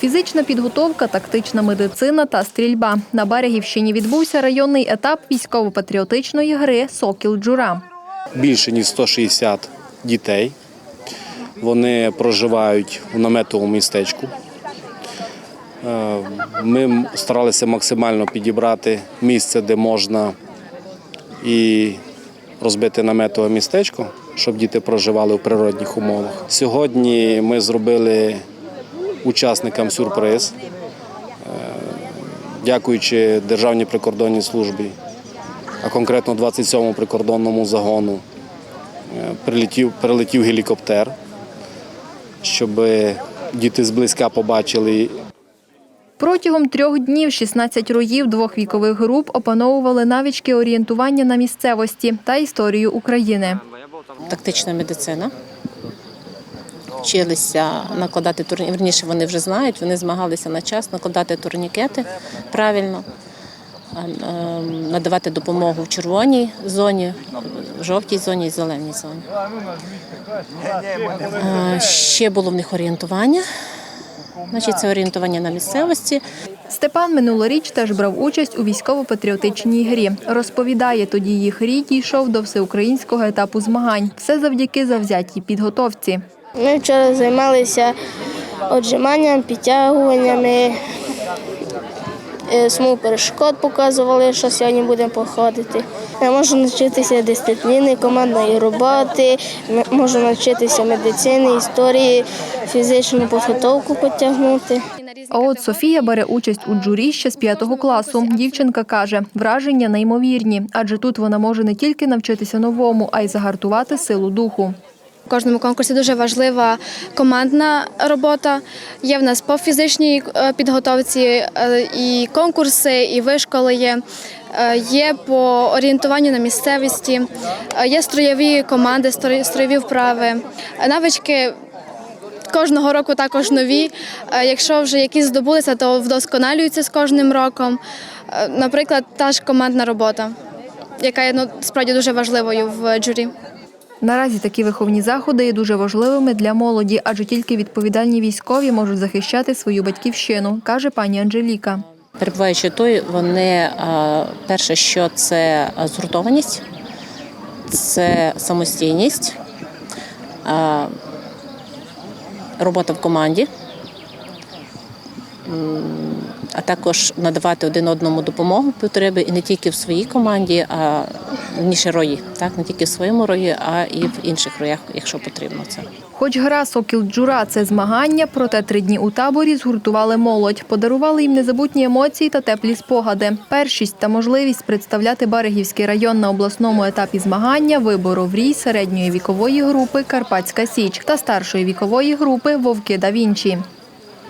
Фізична підготовка, тактична медицина та стрільба. На Берегівщині відбувся районний етап військово-патріотичної гри Сокіл Джура. більше ніж 160 дітей. Вони проживають у наметовому містечку. Е, Ми старалися максимально підібрати місце, де можна і розбити наметове містечко, щоб діти проживали у природних умовах. Сьогодні ми зробили учасникам сюрприз, Е, дякуючи Державній прикордонній службі, а конкретно 27-му прикордонному загону Е, прилетів, прилетів гелікоптер, щоб діти зблизька побачили. Протягом трьох днів 16 роїв двох вікових груп опановували навички орієнтування на місцевості та історію України. тактична медицина. Вчилися накладати турні... Верніше, вони вже знають, вони змагалися на час накладати турнікети правильно, ем, надавати допомогу в червоній зоні, в жовтій зоні і зеленій зоні. Ще було в них орієнтування. Значить, це орієнтування на місцевості. Степан минулоріч теж брав участь у військово-патріотичній грі. Розповідає, тоді їх рід дійшов до всеукраїнського етапу змагань. Все завдяки завзятій підготовці. Ми вчора займалися отжиманням, підтягуваннями, е, смуг перешкод показували, що сьогодні будемо походити. Я можу навчитися дисципліни, командної роботи, можу навчитися медицини, історії, фізичну підготовку потягнути. А от Софія бере участь у джурі ще з п'ятого класу. Дівчинка каже, враження неймовірні, адже тут вона може не тільки навчитися новому, а й загартувати силу духу. Кожному конкурсі дуже важлива командна робота. Є в нас по фізичній е, підготовці е, і конкурси, і вишколи є. Е, Є по орієнтуванню на місцевості, є строєві команди, строєві вправи. Навички кожного року також нові. Якщо вже якісь здобулися, то вдосконалюються з кожним роком. Наприклад, та ж командна робота, яка є ну, справді дуже важливою в джурі. Наразі такі виховні заходи є дуже важливими для молоді, адже тільки відповідальні військові можуть захищати свою батьківщину, каже пані Анжеліка. Перебуваючи тут, вони е, перше, що це згуртованість, це самостійність, е, робота в команді, а також надавати один одному допомогу потреби і не тільки в своїй команді, а в рої, так не тільки в своєму рої, а і в інших роях, якщо потрібно це. Хоч гра Сокіл Джура це змагання, проте три дні у таборі згуртували молодь, подарували їм незабутні емоції та теплі спогади. Першість та можливість представляти Берегівський район на обласному етапі змагання вибору в рій середньої вікової групи Карпатська Січ та старшої вікової групи Вовки да Вінчі.